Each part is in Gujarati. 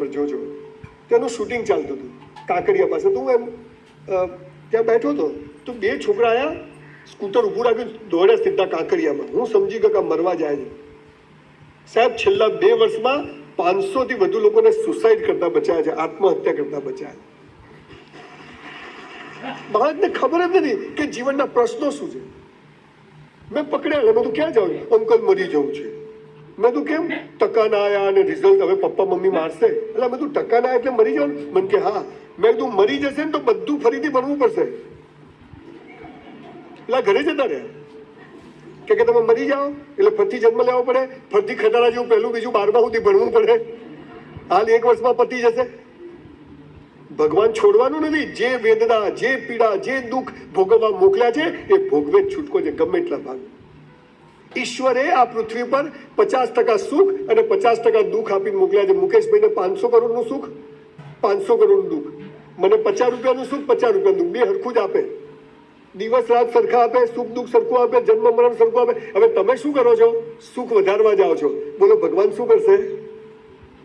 પર જોજો. તેનું શૂટિંગ ચાલતું હતું. કાંકરિયા પાસે. તો હું એમ ત્યાં બેઠો હતો. તો બે છોકરા આયા, સ્કૂટર ઊભું રાખ્યું, દોડ્યા સીધા કાંકરિયામાં. હું સમજી ગયો કે મરવા જાય છે. સાહેબ, છેલ્લા બે વર્ષમાં પાંચસો થી વધુ લોકોને સુસાઇડ કરતા બચાયા છે, આત્મહત્યા કરતા બચાયા બાળકને ખબર જ નથી કે જીવનના પ્રશ્નો શું છે. મેં પકડ્યા મેં તું ક્યાં જાઉં અંકલ મરી જવું છે. મેં તું કેમ ટકા ના આયા અને રિઝલ્ટ હવે પપ્પા મમ્મી મારશે? એટલે મેં તું ટકા ના આયા એટલે મરી જાવ મને કે, હા. મેં તું મરી જશે ને તો બધું ફરીથી ભણવું પડશે. એટલે ઘરે જતા રહ્યા. કે તમે મરી જાઓ, એટલે ફરીથી જન્મ લેવો પડે ફરીથી ખટારા જેવું પહેલું બીજું બારમા સુધી ભણવું પડે. હાલ એક વર્ષમાં પતી જશે. ભગવાન છોડવાનું નથી, જે વેદના, જે પીડા, જે દુઃખ ભોગવવા મોકલ્યા છે, એ ભોગવે છૂટકો છે, ગમે એટલા ભાગ. ઈશ્વરે આ પૃથ્વી પર પચાસ ટકા સુખ અને પચાસ ટકા દુઃખ આપીને મોકલ્યા છે. મુકેશભાઈને પાંચસો કરોડનું સુખ, પાંચસો કરોડનું દુઃખ. મને પચાસ રૂપિયાનું સુખ, પચાસ રૂપિયાનું દુઃખ. બે હરખું જ આપે. દિવસ રાત સરખા આપે, સુખ દુઃખ સરખું આપે, જન્મ મરણ સરખું આપે. હવે તમે શું કરો છો? સુખ વધારવા જાઓ છો. બોલો, ભગવાન શું કરશે?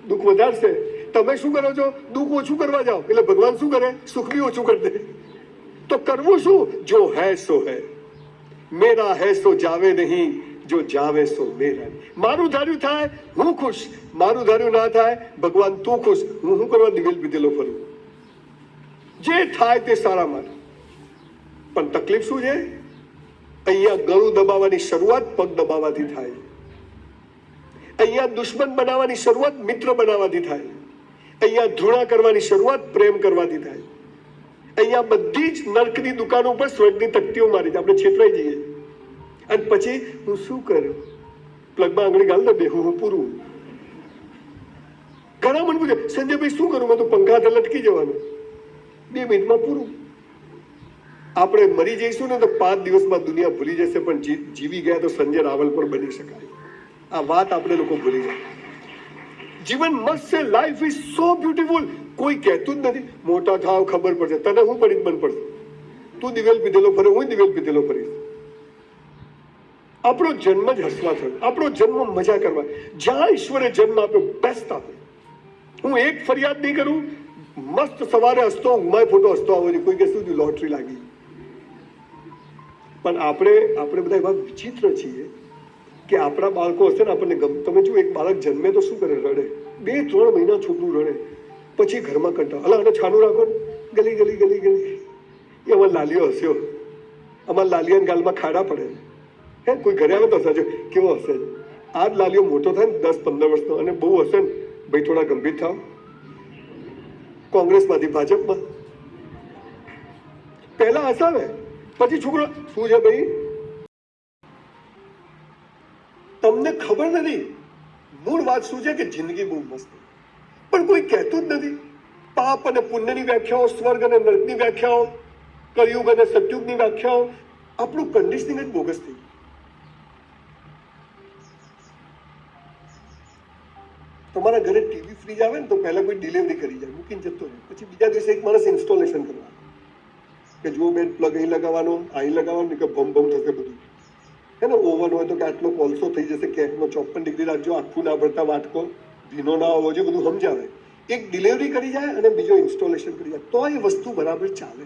દુઃખ વધારશે. તમે શું કરો છો? દુઃખ ઓછું કરવા જાઓ. એટલે ભગવાન શું કરે? સુખ બી ઓછું કરી દે. તો કરવું શું? જો હૈ સો હૈ. મેરા હૈ સો જાવે નહીં. જો જાવે સો મેરા મારું ધાર્યું થાય, હું ખુશ. મારું ધાર્યું ના થાય, ભગવાન તું ખુશ. હું શું કરવા દિવેલ પીધેલો ફરું? જે થાય તે સારા માટે પણ તકલીફ શું છે? અહીંયા ગળું દબાવવાની શરૂઆત પગ દબાવવાથી થાય. અહીંયા દુશ્મન બનાવવાની શરૂઆત મિત્ર બનાવવાથી થાય. અહીંયા ધૃણા કરવાની શરૂઆત પ્રેમ કરવાથી થાય. અહીંયા બધી જ નર્કની દુકાનો ઉપર સ્વર્ગની તકતીઓ મારી છે. આપણે છેતરાઈ જઈએ. અને પછી હું શું કરું પ્લગમાં આંગળી ગાલ બેહું હું પૂરું. ઘણા મને પૂછે, સંજયભાઈ, શું કરું? મેં તો પંખા હાથે લટકી જવાનું. બે મિનિટમાં પૂરું. આપણે મરી જઈશું ને તો પાંચ દિવસમાં દુનિયા ભૂલી જશે, પણ જીવી ગયા તો સંજય રાવલ પર બની શકાય. આ વાત આપણે લોકો ભૂલી જાય જીવન મસ્ત છે લાઈફ ઇઝ સો બ્યુટીફુલ કોઈ કહેતું જ નથી. મોટા થાવ ખબર પડશે. તને હું પડી મન પડશે. તું દિવેલ પીધેલો ફરે, હું દિવેલ પીધેલો ફરીશ. આપણો જન્મ જ હસવા થયો. આપણો જન્મ મજા કરવા. જ્યાં ઈશ્વરે જન્મ આપ્યો બેસ્ટ આપ્યો હું એક ફરિયાદ નહીં કરું, મસ્ત સવારે હસતો ઊંઘમાં ફોટો હસતો આવો છે. કોઈ કે શું લોટરી લાગી. પણ આપણે આપણે બધા એવા વિચિત્ર છીએ કે આપણા બાળકો હશે ને, આપણને ગમ, તમે જો એક બાળક જન્મે તો શું કરે? રડે. બે, ત્રણ મહિના છોકરું રડે. પછી ઘરમાં કંટાળ. અલા અને છાનું રાખો. ગલી ગલી ગલી ગલી. એ અમારે લાલીઓ હસ્યો. અમારા લાલિયાના ગાલમાં ખાડા પડે. હે, કોઈ ઘરે આવે તો સાચો કેવો હશે? આ જ લાલીઓ મોટો થાય ને, દસ, પંદર વર્ષનો, અને બહુ હશે ને, ભાઈ થોડા ગંભીર થાવ કોંગ્રેસમાંથી ભાજપમાં. પહેલા હસાવે પછી છોકરો, શું છે ભાઈ? તમને ખબર નથી, મૂળ વાત શું છે કે જિંદગી બહુ મસ્ત પણ કોઈ કહેતું જ નથી. પાપ અને પુણ્યની વ્યાખ્યાઓ, સ્વર્ગ અને નર્કની વ્યાખ્યાઓ, કળિયુગ અને સતયુગની વ્યાખ્યાઓ, આપણું કન્ડિશનિંગ જ બોગસ થઈ તમારા ઘરે ટીવી ફ્રીજ આવે ને તો પહેલાં કોઈ ડિલિવરી કરી જાય, મૂકીને જતો રહે. પછી બીજા દિવસે એક માણસ ઇન્સ્ટોલેશન કરવા કે જુઓ બેન પ્લગ અહીં લગાવવાનો, અહીં લગાવવાનું કે ભમ ભમ થશે બધું. હે ને ઓવન હોય તો કે આટલો કોલસો થઈ જશે, કેકનો ચોપન ડિગ્રી રાખજો, આખું ના ભરતા વાટકો, ભીનો ના હોવો જોઈએ, બધું સમજાવે. એક ડિલિવરી કરી જાય અને બીજો ઇન્સ્ટોલેશન કરી જાય. તો એ વસ્તુ બરાબર ચાલે.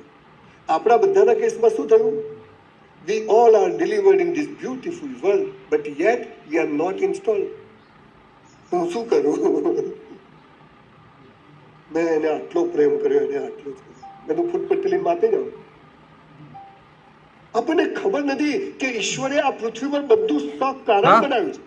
આપણા બધાના કેસમાં શું થયું? We all are delivered in this beautiful world but yet we are not installed હું શું કરું? મેં એને આટલો પ્રેમ કર્યો એને આટલો બધું મેં તો માપી જાઉં આપણને ખબર નથી કે ઈશ્વરે આ પૃથ્વી પર બધું સકારણ કારણ બનાવ્યું છે.